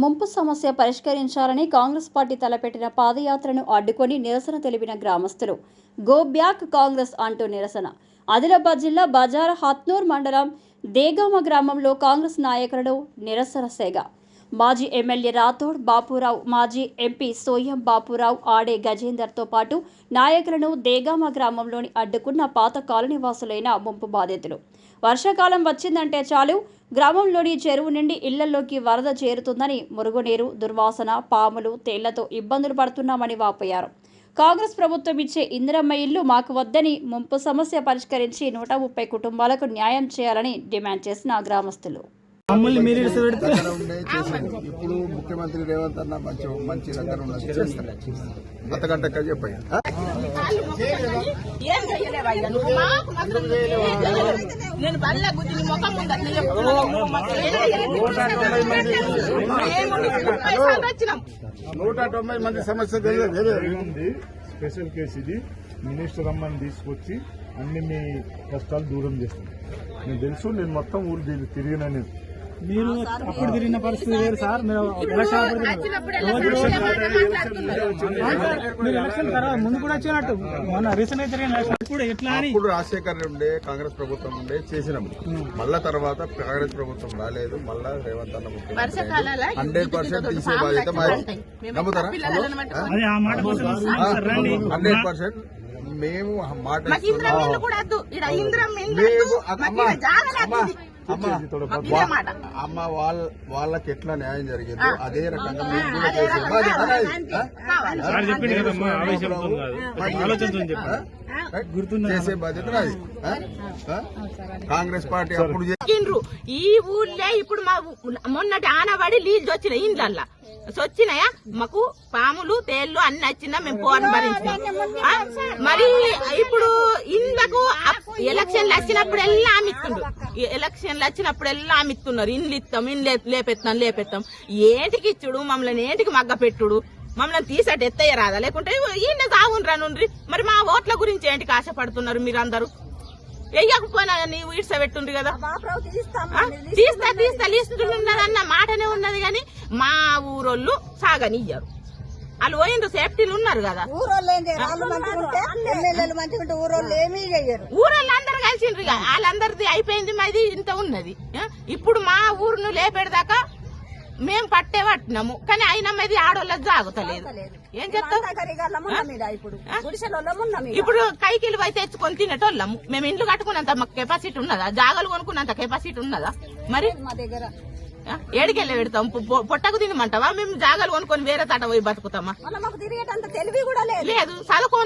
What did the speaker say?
ముంపు సమస్య పరిష్కరించాలని కాంగ్రెస్ పార్టీ తలపెట్టిన పాదయాత్రను అడ్డుకొని నిరసన తెలిపిన గ్రామస్తులు. గో బ్యాక్ కాంగ్రెస్ అంటూ నిరసన. ఆదిలాబాద్ జిల్లా బజార్ హత్నూర్ మండలం దేగామ గ్రామంలో కాంగ్రెస్ నాయకులను నిరసన సేగ. మాజీ ఎమ్మెల్యే రాథోడ్ బాపురావు మాజీ ఎంపీ సోయం బాపురావు ఆడే గజేందర్తో పాటు నాయకులను దేగామ గ్రామంలోని అడ్డుకున్న పాత కాలనీవాసులైన ముంపు బాధితులు. వర్షాకాలం వచ్చిందంటే చాలు గ్రామంలోని చెరువు నుండి ఇళ్ళలోకి వరద చేరుతుందని మురుగునీరు దుర్వాసన పాములు తేళ్ళతో ఇబ్బందులు పడుతున్నామని వాపోయారు. కాంగ్రెస్ ప్రభుత్వం ఇచ్చే ఇందిరమ్మ ఇల్లు మాకు వద్దని ముంపు సమస్య పరిష్కరించి నూట ముప్పై కుటుంబాలకు న్యాయం చేయాలని డిమాండ్ చేసిన గ్రామస్తులు. మమ్మల్ని మీరు ఇప్పుడు ముఖ్యమంత్రి రేవంత్ అన్న మంచి మంచి దగ్గర ఉన్నది చేస్తారు. అంతకంటే మాత్రం నేను బల్ల గుద్దిని ముఖం నూట తొంభై మంది సమస్య స్పెషల్ కేసు ఇది. మినిస్టర్ అమ్మని తీసుకొచ్చి అన్ని మీ కష్టాలు దూరం చేస్తుంది. నేను తెలుసు నేను మొత్తం ఊరు తిరిగి- తిరిగినా నేను. మీరు అప్పుడు తిరిగిన పరిస్థితి వేరు సార్. మీరు ఎలక్షన్ మీరు తర్వాత ముందు కూడా వచ్చినట్టు. మొన్న రీసెంట్గా జరిగిన ఎలక్షన్ ఇప్పుడు ఎట్లా అని. అప్పుడు రాజశేఖర్ ఉండే కాంగ్రెస్ ప్రభుత్వం ఉండే చేసినాం మళ్ళా తర్వాత కాంగ్రెస్ ప్రభుత్వం రాలేదు మళ్ళా రేవంత్ అన్న ముఖ్యమంత్రి హండ్రెడ్ పర్సెంట్ తీసే బాధ్యత నమ్ముతారా? హండ్రెడ్ పర్సెంట్ మేము మాట మేము. అమ్మ, వాళ్ళ వాళ్ళకి ఎట్లా న్యాయం జరిగిందో అదే రకంగా మేము కూడా చేసే. బాధ్యత. నాది. కాంగ్రెస్ పార్టీ అప్పుడు ఈ ఊళ్ళే ఇప్పుడు మా మొన్నటి ఆనవాడి లీజు వచ్చినాయి ఇండ్లల్లా. వచ్చినాయా మాకు పాములు తేళ్ళు అన్ని వచ్చినా మేము పోని? మరి ఇప్పుడు ఇండ్లకు ఎలక్షన్లు వచ్చినప్పుడు ఎల్లా అమిత్తుండ్రు ఈ ఎలక్షన్లు వచ్చినప్పుడు ఎల్లా అమిత్తున్నారు ఇండ్లు ఇస్తాం ఇండ్లు లేపెత్తాం లేపెత్తాం. ఏంటికి ఇచ్చుడు? మమ్మల్ని ఏంటికి మగ్గ పెట్టుడు? మమ్మల్ని తీసటి ఎత్తయ్య రాదా లేకుంటే ఈయన సాగుండ్రా నుండ్రి మరి మా ఓట్ల గురించి ఏంటికి ఆశపడుతున్నారు మీరందరూ? వెయ్యకపోయినా నీవు ఈడ్స పెట్టుండ్రి కదా? తీస్తా తీస్తా లిస్టు ఉన్నదన్న మాటనే ఉన్నది కానీ మా ఊరోళ్ళు సాగనియ్యారు. వాళ్ళు పోయిండ్రు సేఫ్టీలు ఉన్నారు కదా. ఊరోళ్ళు ఏం చేయరు? వాళ్ళు మంచిగా ఉంటే ఎమ్మెల్యేలు మంచిగా ఉంటే ఊరోళ్ళు ఏమీ చెయ్యరు. ఊరోళ్ళు అందరు కలిసిండ్రు ఇక. వాళ్ళందరిది అయిపోయింది మాది ఇంత ఉన్నది? ఇప్పుడు మా ఊరును లేపేదాకా మేము పట్టే పట్టినాము. కానీ అయినా మాది ఆడోళ్ళకి జాగుతలేదు ఏం చెప్తాం కరిగాళ్ళం ఉన్నాం ఈడ ఇప్పుడు. కైకిలు పోయి తెచ్చుకొని తినేటోళ్ళము. మేము ఇండ్లు కట్టుకున్నంత మాకు కెపాసిటీ ఉన్నదా? జాగాలు కొనుక్కున్నంత కెపాసిటీ ఉన్నదా? మరి? మా దగ్గర? ఏడికెళ్ళి పెడతాం. పొట్టకు తినమంటావా? మేము జాగాలు కొనుక్కొని వేరే తాట పోయి బతుకుతామా? మళ్ళీ మాకు తిరిగేటంత తెలివి కూడా లేదు. లేదు. చదువుకో